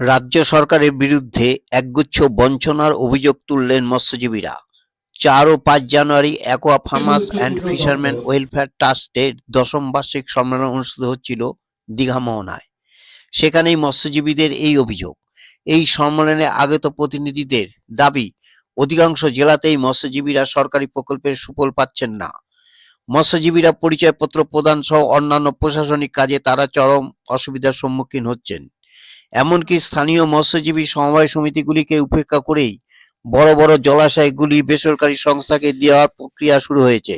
রাজ্য সরকারের বিরুদ্ধে একগুচ্ছ বঞ্চনার অভিযোগ তুললেন মৎস্যজীবীরা। চার ও পাঁচ January aqua farmers and fisherman welfare ট্রাস্টের দশম বার্ষিক সম্মেলন অনুষ্ঠিত হচ্ছিল দীঘা মোহনায়। সেখানেই মৎস্যজীবীদের এই অভিযোগ। এই সম্মেলনে আগত প্রতিনিধিদের দাবি, অধিকাংশ জেলাতেই মৎস্যজীবীরা সরকারি প্রকল্পের সুফল পাচ্ছেন না। মৎস্যজীবীরা পরিচয়পত্র প্রদান সহ অন্যান্য প্রশাসনিক কাজে তারা চরম অসুবিধার সম্মুখীন হচ্ছেন। এমনকি স্থানীয় মৎস্যজীবী সমবায় সমিতিগুলিকে উপেক্ষা করেই বড় বড় জলাশয়গুলি বেসরকারি সংস্থাকে দেওয়ার প্রক্রিয়া শুরু হয়েছে।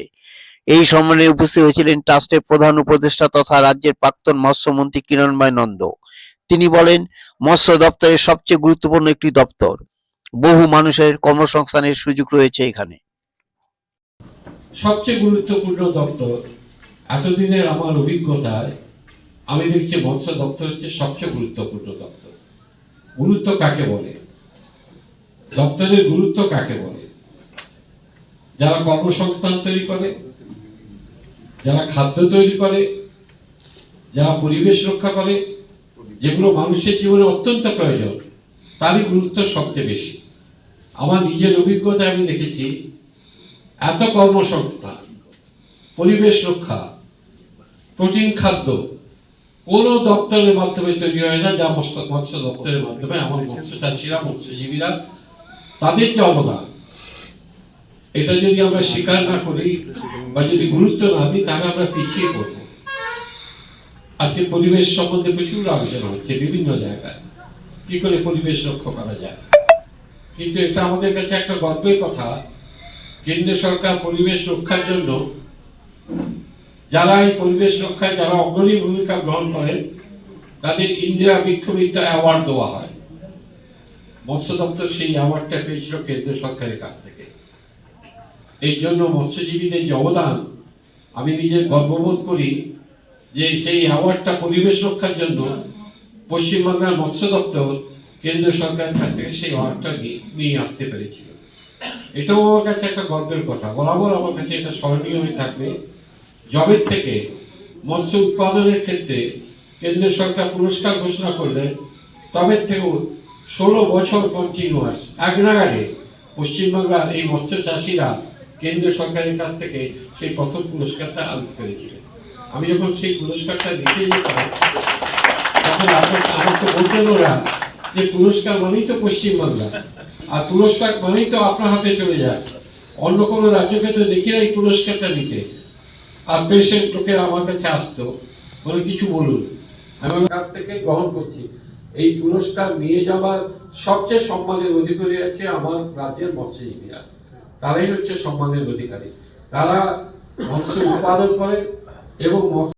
এই সম্মেলনে উপস্থিত হয়েছিলেন ট্রাস্টের প্রধান উপদেষ্টা তথা রাজ্যের প্রাক্তন মৎস্যমন্ত্রী কিরণময় নন্দ। তিনি বলেন, মৎস্য দপ্তরের সবচেয়ে গুরুত্বপূর্ণ একটি দপ্তর। বহু মানুষের কর্মসংস্থানের সুযোগ রয়েছে এখানে। সবচেয়ে গুরুত্বপূর্ণ দপ্তর এতদিনের আমার অভিজ্ঞতায় আমি দেখছি মৎস্য দপ্তর হচ্ছে সবচেয়ে গুরুত্বপূর্ণ দপ্তর। গুরুত্ব কাকে বলে? দপ্তরের গুরুত্ব কাকে বলে? যারা কর্মসংস্থান তৈরি করে, যারা খাদ্য তৈরি করে, যারা পরিবেশ রক্ষা করে, যেগুলো মানুষের জীবনে অত্যন্ত প্রয়োজন, তারই গুরুত্ব সবচেয়ে বেশি। আমার নিজের অভিজ্ঞতায় আমি দেখেছি, এত কর্মসংস্থান, পরিবেশ রক্ষা, প্রোটিন খাদ্য কোনো দপ্তরের মাধ্যমে তৈরি হয় না, যা মৎস্য মৎস্য দপ্তরের মাধ্যমে আমার মৎস্যচাষীরা মৎস্যজীবীরা তাদের যে অবদান, এটা যদি আমরা স্বীকার না করি বা যদি গুরুত্ব না দিই, তাহলে আমরা পিছিয়ে পড়ব। আজকে পরিবেশ সম্বন্ধে প্রচুর আলোচনা হচ্ছে বিভিন্ন জায়গায়। কি করে পরিবেশ রক্ষা করা যায়? কিন্তু এটা আমাদের কাছে একটা গর্বের কথা। কেন্দ্র সরকার পরিবেশ রক্ষার জন্য যারা এই পরিবেশ রক্ষায় যারা অগ্রণী ভূমিকা গ্রহণ করেন তাদের ইন্দিরা বিক্ষোভিত অ্যাওয়ার্ড দেওয়া হয়। মৎস্য দপ্তর সেই অ্যাওয়ার্ডটা পেয়েছিল কেন্দ্র সরকারের কাছ থেকে। এই জন্য মৎস্যজীবীদের যে অবদান, আমি নিজে গর্ববোধ করি যে সেই অ্যাওয়ার্ডটা পরিবেশ রক্ষার জন্য পশ্চিমবাংলার মৎস্য দপ্তর কেন্দ্র সরকারের কাছ থেকে সেই অ্যাওয়ার্ডটা নিয়ে আসতে পেরেছিল। এটাও আমার কাছে একটা গর্বের কথা। বরাবর আমার কাছে এটা স্মরণীয় হয়ে থাকবে। জবের থেকে মৎস্য উৎপাদনের ক্ষেত্রে কেন্দ্র সরকার পুরস্কার ঘোষণা করলেন তবে থেকেও ষোলো বছর কন্টিনিউয়াস এক নাগারে পশ্চিমবাংলার এই মৎস্য চাষিরা কেন্দ্রীয় সরকারের কাছ থেকে সেই প্রথম পুরস্কারটা আনতে পেরেছিলেন। আমি যখন সেই পুরস্কারটা দিতে যেতাম, তখন আমার তো বলতেন ওরা যে পুরস্কার মানেই তো পশ্চিমবাংলা, আর পুরস্কার মানেই তো আপনার হাতে চলে যায়। অন্য কোনো রাজ্যকে তো দেখি না এই পুরস্কারটা নিতে আর পেশেন্ট লোকের আমার কাছে আসতো, বলে কিছু বলুন। আমি আমার কাছ থেকে গ্রহণ করছি। এই পুরস্কার নিয়ে যাওয়ার সবচেয়ে সম্মানের অধিকারী আছে আমার রাজ্যের মৎস্যজীবীরা। তারাই হচ্ছে সম্মানের অধিকারী। তারা মৎস্য উৎপাদন করে এবং মৎস্য